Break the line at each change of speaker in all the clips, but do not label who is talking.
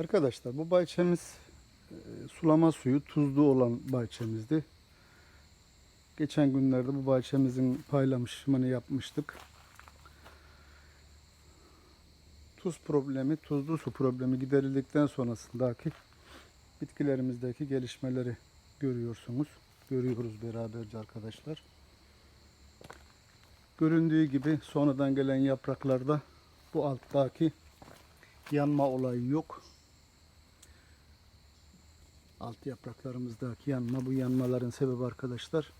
Arkadaşlar bu bahçemiz e, sulama suyu tuzlu olan bahçemizdi. Geçen günlerde bu bahçemizin paylaşımını yapmıştık. Tuz problemi, tuzlu su problemi giderildikten sonrasındaki bitkilerimizdeki gelişmeleri görüyorsunuz. Görüyoruz beraberce arkadaşlar. Göründüğü gibi sonradan gelen yapraklarda bu alttaki yanma olayı yok. Alt yapraklarımızdaki yanma bu yanmaların sebebi arkadaşlar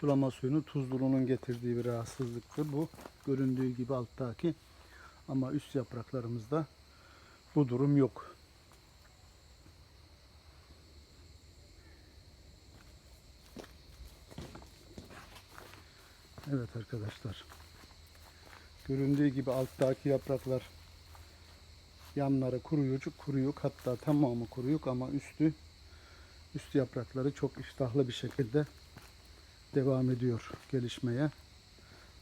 sulama suyunun tuzluluğunun getirdiği bir rahatsızlıktır. Bu göründüğü gibi alttaki ama üst yapraklarımızda bu durum yok. Evet arkadaşlar. Göründüğü gibi alttaki yapraklar yanları kuruyucuk kuruyuk hatta tamamı kuruyuk ama üstü üst yaprakları çok iştahlı bir şekilde devam ediyor gelişmeye.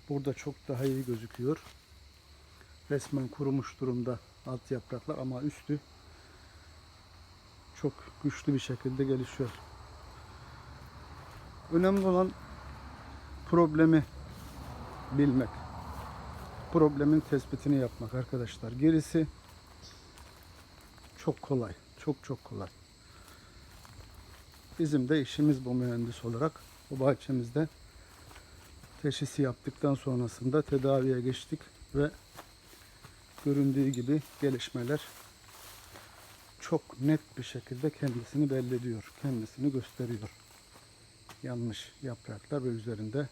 Burada çok daha iyi gözüküyor. Resmen kurumuş durumda alt yapraklar ama üstü çok güçlü bir şekilde gelişiyor. Önemli olan problemi bilmek. Problemin tespitini yapmak arkadaşlar. Gerisi çok kolay. Çok çok kolay. Bizim de işimiz bu mühendis olarak. Bu bahçemizde teşhisi yaptıktan sonrasında tedaviye geçtik ve göründüğü gibi gelişmeler çok net bir şekilde kendisini belli ediyor. Kendisini gösteriyor. Yanmış yapraklar ve üzerinde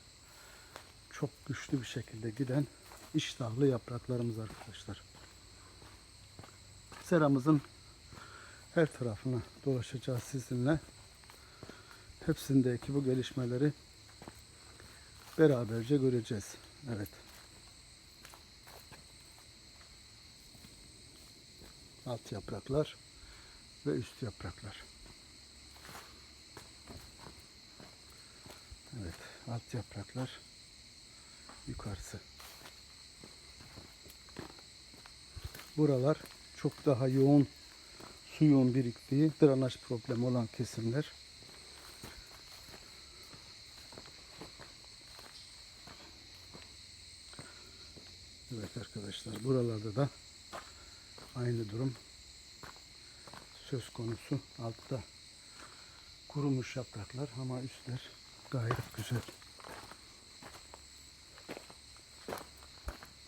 çok güçlü bir şekilde giden iştahlı yapraklarımız arkadaşlar. Seramızın her tarafına dolaşacağız sizinle. Hepsindeki bu gelişmeleri beraberce göreceğiz. Evet. Alt yapraklar ve üst yapraklar. Evet, alt yapraklar yukarısı. Buralar çok daha yoğun suyun biriktiği, drenaj problemi olan kesimler. Evet arkadaşlar buralarda da aynı durum söz konusu. Altta kurumuş yapraklar ama üstler gayet güzel.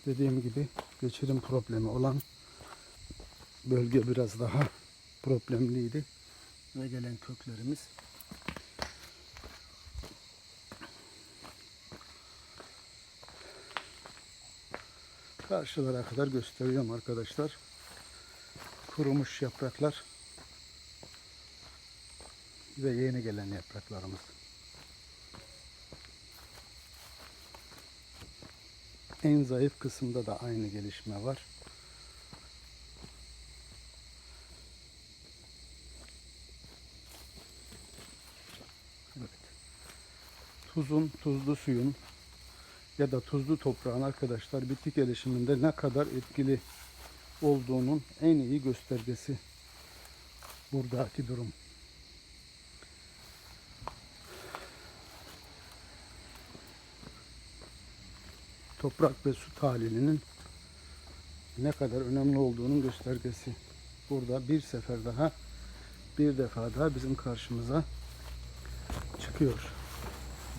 Dediğim gibi geçirim problemi olan bölge biraz daha problemliydi. Ve gelen köklerimiz karşılara kadar gösteriyorum arkadaşlar. Kurumuş yapraklar ve yeni gelen yapraklarımız. En zayıf kısımda da aynı gelişme var. Evet. Tuzun, tuzlu suyun ya da tuzlu toprağın arkadaşlar bitki gelişiminde ne kadar etkili olduğunun en iyi göstergesi buradaki durum. Toprak ve su tahlilinin ne kadar önemli olduğunun göstergesi. Burada bir sefer daha bir defa daha bizim karşımıza çıkıyor.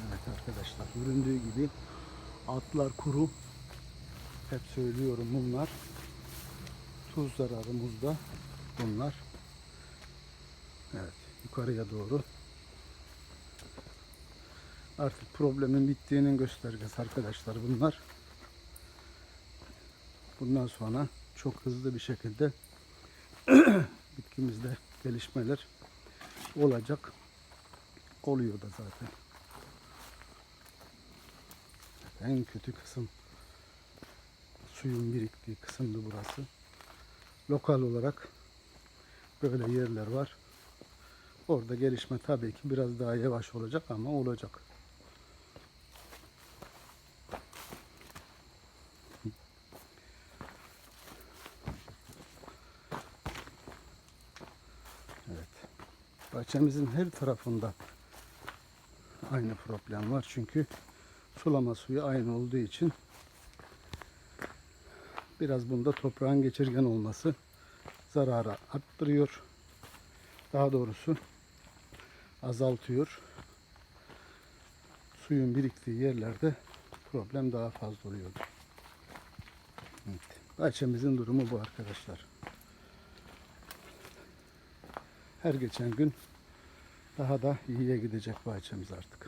Evet arkadaşlar göründüğü gibi altlar kuru. Hep söylüyorum bunlar. Tuz zararı muzda bunlar. Evet yukarıya doğru. Artık problemin bittiğinin göstergesi arkadaşlar bunlar. Bundan sonra çok hızlı bir şekilde bitkimizde gelişmeler olacak. Oluyor da zaten. En kötü kısım suyun biriktiği kısımdı burası. Lokal olarak böyle yerler var. Orada gelişme tabii ki biraz daha yavaş olacak ama olacak. Bahçemizin her tarafında aynı problem var. Çünkü sulama suyu aynı olduğu için biraz bunda toprağın geçirgen olması zararı arttırıyor. Daha doğrusu azaltıyor. Suyun biriktiği yerlerde problem daha fazla oluyordu. Evet. Bahçemizin durumu bu arkadaşlar. Her geçen gün daha da iyiye gidecek bahçemiz artık.